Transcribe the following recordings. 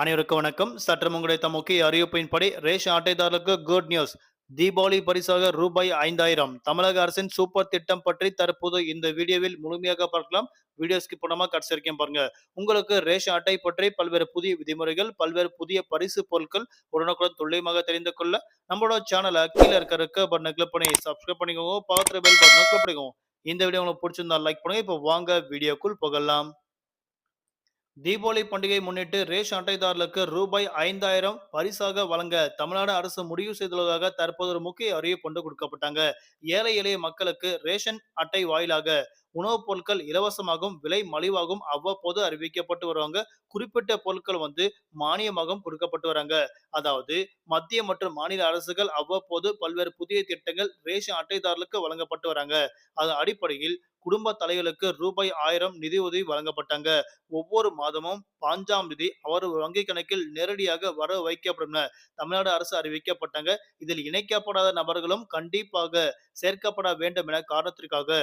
அனைவருக்கும் வணக்கம். சற்று கிடைத்த முக்கிய அறிவிப்பின்படி ரேஷன் அட்டைதாரர்களுக்கு குட் நியூஸ் தீபாவளி பரிசாக ரூபாய் ஐந்தாயிரம். தமிழக அரசின் சூப்பர் திட்டம் பற்றி தற்போது இந்த வீடியோவில் முழுமையாக பார்க்கலாம். வீடியோ ஸ்கிப் பண்ணாம கடைசி வரைக்கும் பாருங்க. உங்களுக்கு ரேஷன் அட்டை பற்றி பல்வேறு புதிய விதிமுறைகள் பல்வேறு புதிய பரிசு பொருட்கள் உடனுக்குடன் துல்லியமாக தெரிந்து கொள்ள நம்மளோட சேனலை கீழே இருக்க இருக்க பட்டனை கிளிக் பண்ணி சப்ஸ்கிரைப் பண்ணிக்கோங்க. பக்கத்துல பெல் பட்டனை கிளிக் பண்ணிக்கோங்க. இந்த வீடியோ உங்களுக்கு பிடிச்சிருந்தா லைக் பண்ணுங்க. இப்போ வாங்க வீடியோக்குள் போகலாம். தீபாவளி பண்டிகை முன்னிட்டு ரேஷன் அட்டைதாரர்களுக்கு ரூபாய் ஐந்தாயிரம் பரிசாக வழங்க தமிழ்நாடு அரசு முடிவு செய்துள்ளதாக தற்போது ஒரு முக்கிய அறிவிப்பு கொண்டு கொடுக்கப்பட்டாங்க. ஏழை எளிய மக்களுக்கு ரேஷன் அட்டை வாயிலாக உணவுப் பொருட்கள் இலவசமாகவும் விலை மலிவாகவும் அவ்வப்போது அறிவிக்கப்பட்டு வருவாங்க. குறிப்பிட்ட பொருட்கள் வந்து மானியமாகவும் கொடுக்கப்பட்டு வராங்க. அதாவது மத்திய மற்றும் மாநில அரசுகள் அவ்வப்போது பல்வேறு புதிய திட்டங்கள் ரேஷன் அட்டைதாரர்களுக்கு வழங்கப்பட்டு வராங்க. அதன் அடிப்படையில் குடும்ப தலைகளுக்கு ரூபாய் ஆயிரம் நிதி உதவி வழங்கப்பட்டாங்க. ஒவ்வொரு மாதமும் பாஞ்சாம் தேதி அவர் வங்கி கணக்கில் நேரடியாக வர வைக்கப்படும் தமிழ்நாடு அரசு அறிவிக்கப்பட்டாங்க. இதில் இணைக்கப்படாத நபர்களும் கண்டிப்பாக சேர்க்கப்பட வேண்டும் என காரணத்திற்காக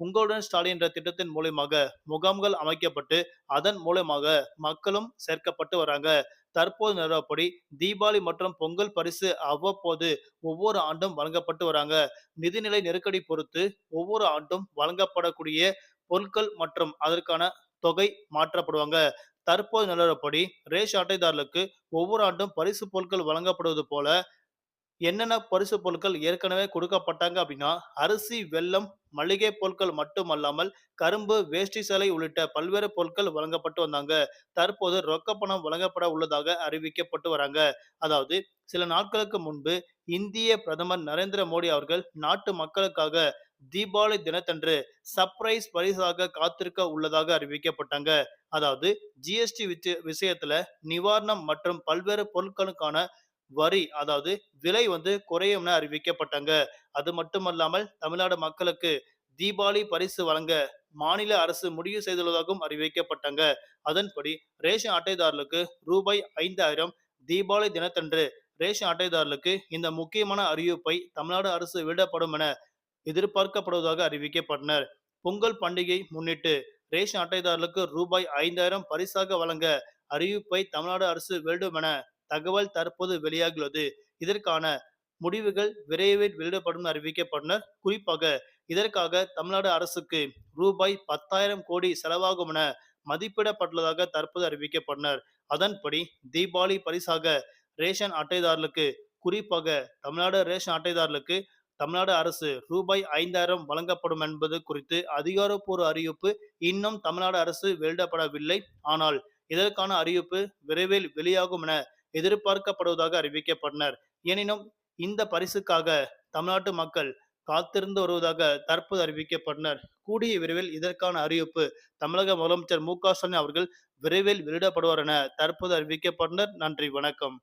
உங்களுடன் ஸ்டாலின் என்ற திட்டத்தின் மூலயமாக முகாம்கள் அமைக்கப்பட்டு அதன் மூலமாக மக்களும் சேர்க்கப்பட்டு வராங்க. தற்போது நிலவப்படி தீபாவளி மற்றும் பொங்கல் பரிசு அவ்வப்போது ஒவ்வொரு ஆண்டும் வழங்கப்பட்டு வராங்க. நிதிநிலை நெருக்கடி பொறுத்து ஒவ்வொரு ஆண்டும் வழங்கப்படக்கூடிய பொருட்கள் மற்றும் அதற்கான தொகை மாற்றப்படுவாங்க. தற்போது நிலவரப்படி ரேஷ் அட்டைதாரர்களுக்கு ஒவ்வொரு ஆண்டும் பரிசு பொருட்கள் வழங்கப்படுவது போல என்னென்ன பரிசு பொருட்கள் ஏற்கனவே கொடுக்கப்பட்டாங்க அப்படின்னா அரிசி வெல்லம் மளிகை பொருட்கள் மட்டுமல்லாமல் கரும்பு வேஷ்டி சேலை உள்ளிட்ட பல்வேறு பொருட்கள் வழங்கப்பட்டு வந்தாங்க. தற்போது ரொக்க பணம் வழங்கப்பட உள்ளதாக அறிவிக்கப்பட்டு வராங்க. அதாவது சில நாட்களுக்கு முன்பு இந்திய பிரதமர் நரேந்திர மோடி அவர்கள் நாட்டு மக்களுக்காக தீபாவளி தினத்தன்று சர்ப்ரைஸ் பரிசாக காத்திருக்க உள்ளதாக அறிவிக்கப்பட்டாங்க. அதாவது ஜிஎஸ்டி விஷயத்துல நிவாரணம் மற்றும் பல்வேறு பொருட்களுக்கான வரி அதாவது விலை வந்து குறையும்னு அறிவிக்கப்பட்டாங்க. அது மட்டுமல்லாமல் தமிழ்நாடு மக்களுக்கு தீபாவளி பரிசு வழங்க மாநில அரசு முடிவு செய்துள்ளதாகவும் அறிவிக்கப்பட்டாங்க. அதன்படி ரேஷன் அட்டைதாரர்களுக்கு ரூபாய் ஐந்தாயிரம் தீபாவளி தினத்தன்று ரேஷன் அட்டைதாரர்களுக்கு இந்த முக்கியமான அறிவிப்பை தமிழ்நாடு அரசு விடப்படும் என எதிர்பார்க்கப்படுவதாக அறிவிக்கப்பட்டனர். பொங்கல் பண்டிகை முன்னிட்டு ரேஷன் அட்டைதாரர்களுக்கு ரூபாய் ஐந்தாயிரம் பரிசாக வழங்க அறிவிப்பை தமிழ்நாடு அரசு வேண்டும் என தகவல் தற்போது வெளியாகியுள்ளது. இதற்கான முடிவுகள் விரைவில் வெளியிடப்படும் அறிவிக்கப்பட்டனர் குறிப்பாக இதற்காக தமிழ்நாடு அரசுக்கு ரூபாய் பத்தாயிரம் கோடி செலவாகும் என மதிப்பிடப்பட்டுள்ளதாக தற்போது அறிவிக்கப்பட்டனர் அதன்படி தீபாவளி பரிசாக ரேஷன் அட்டைதாரர்களுக்கு குறிப்பாக தமிழ்நாடு ரேஷன் அட்டைதாரர்களுக்கு தமிழ்நாடு அரசு ரூபாய் ஐந்தாயிரம் வழங்கப்படும் என்பது குறித்து அதிகாரப்பூர்வ அறிவிப்பு இன்னும் தமிழ்நாடு அரசு வெளியிடப்படவில்லை. ஆனால் இதற்கான அறிவிப்பு விரைவில் வெளியாகும் என எதிர்பார்க்கப்படுவதாக அறிவிக்கப்பட்டனர். எனினும் இந்த பரிசுக்காக தமிழ்நாட்டு மக்கள் காத்திருந்து வருவதாக தற்போது அறிவிக்கப்பட்டனர். கூடிய விரைவில் இதற்கான அறிவிப்பு தமிழக முதலமைச்சர் மு க ஸ்டாலின் அவர்கள் விரைவில் வெளியிடப்படுவார் என தற்போது அறிவிக்கப்பட்டனர். நன்றி வணக்கம்.